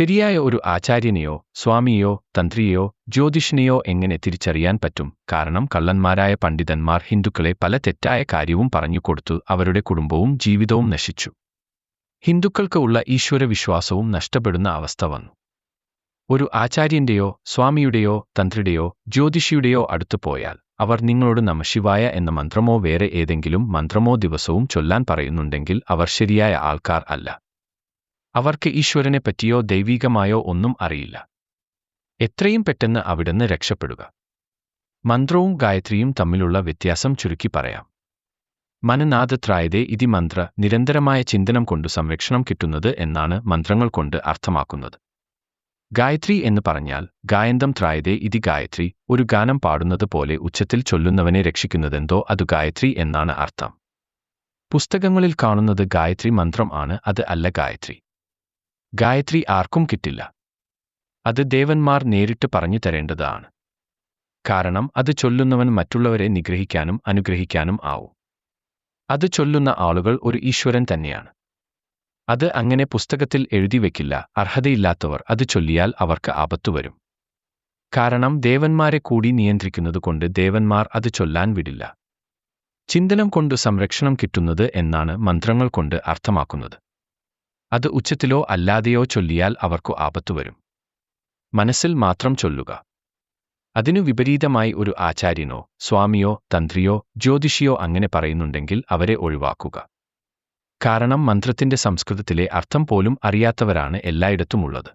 ശരിയായ ഒരു ആചാര്യനെയോ സ്വാമിയോ തന്ത്രിയോ ജ്യോതിഷനെയോ എങ്ങനെ തിരിച്ചറിയാൻ പറ്റും? കാരണം കള്ളന്മാരായ പണ്ഡിതന്മാർ ഹിന്ദുക്കളെ പല തെറ്റായ കാര്യവും പറഞ്ഞുകൊടുത്തു അവരുടെ കുടുംബവും ജീവിതവും നശിച്ചു. ഹിന്ദുക്കൾക്ക് ഉള്ള ഈശ്വരവിശ്വാസവും നഷ്ടപ്പെടുന്ന അവസ്ഥ വന്നു. ഒരു ആചാര്യന്റെയോ സ്വാമിയുടെയോ തന്ത്രിയുടെയോ ജ്യോതിഷിയുടെയോ അടുത്തു പോയാൽ അവർ നിങ്ങളോട് നമശിവായ എന്ന മന്ത്രമോ വേറെ ഏതെങ്കിലും മന്ത്രമോ ദിവസവും ചൊല്ലാൻ പറയുന്നുണ്ടെങ്കിൽ അവർ ശരിയായ ആൾക്കാർ അല്ല. അവർക്ക് ഈശ്വരനെപ്പറ്റിയോ ദൈവീകമായോ ഒന്നും അറിയില്ല. എത്രയും പെട്ടെന്ന് അവിടുന്ന് രക്ഷപ്പെടുക. മന്ത്രവും ഗായത്രിയും തമ്മിലുള്ള വ്യത്യാസം ചുരുക്കി പറയാം. മനനാഥത്രായതേ ഇതി മന്ത്ര നിരന്തരമായ ചിന്തനം കൊണ്ട് സംരക്ഷണം കിട്ടുന്നത് എന്നാണ് മന്ത്രങ്ങൾ കൊണ്ട് അർത്ഥമാക്കുന്നത്. ഗായത്രി എന്ന് പറഞ്ഞാൽ ഗായന്തം ത്രായതേ ഇതി ഗായത്രി ഒരു ഗാനം പാടുന്നത് പോലെ ഉച്ചത്തിൽ ചൊല്ലുന്നവനെ രക്ഷിക്കുന്നതെന്തോ അത് ഗായത്രി എന്നാണ് അർത്ഥം. പുസ്തകങ്ങളിൽ കാണുന്നത് ഗായത്രി മന്ത്രം ആണ് അത് അല്ല ഗായത്രി. ഗായത്രി ആർക്കും കിട്ടില്ല. അത് ദേവന്മാർ നേരിട്ട് പറഞ്ഞു തരേണ്ടതാണ്. കാരണം അത് ചൊല്ലുന്നവൻ മറ്റുള്ളവരെ നിഗ്രഹിക്കാനും അനുഗ്രഹിക്കാനും ആവും. അത് ചൊല്ലുന്ന ആളുകൾ ഒരു ഈശ്വരൻ തന്നെയാണ്. അത് അങ്ങനെ പുസ്തകത്തിൽ എഴുതി വെക്കില്ല അർഹതയില്ലാത്തവർ അത് ചൊല്ലിയാൽ അവർക്ക് ആപത്തു വരും. കാരണം ദേവന്മാരെ കൂടി നിയന്ത്രിക്കുന്നതുകൊണ്ട് ദേവന്മാർ അത് ചൊല്ലാൻ വിടില്ല. ചിന്തനം കൊണ്ട് സംരക്ഷണം കിട്ടുന്നത് എന്നാണ് മന്ത്രങ്ങൾ കൊണ്ട് അർത്ഥമാക്കുന്നത്. അത് ഉച്ചത്തിലോ അല്ലാതെയോ ചൊല്ലിയാൽ അവർക്കു ആപത്തു വരും. മനസ്സിൽ മാത്രം ചൊല്ലുക. അതിനു വിപരീതമായി ഒരു ആചാര്യനോ സ്വാമിയോ തന്ത്രിയോ ജ്യോതിഷിയോ അങ്ങനെ പറയുന്നുണ്ടെങ്കിൽ അവരെ ഒഴിവാക്കുക. കാരണം മന്ത്രത്തിന്റെ സംസ്കൃതത്തിലെ അർത്ഥം പോലും അറിയാത്തവരാണ് എല്ലായിടത്തുമുള്ളത്.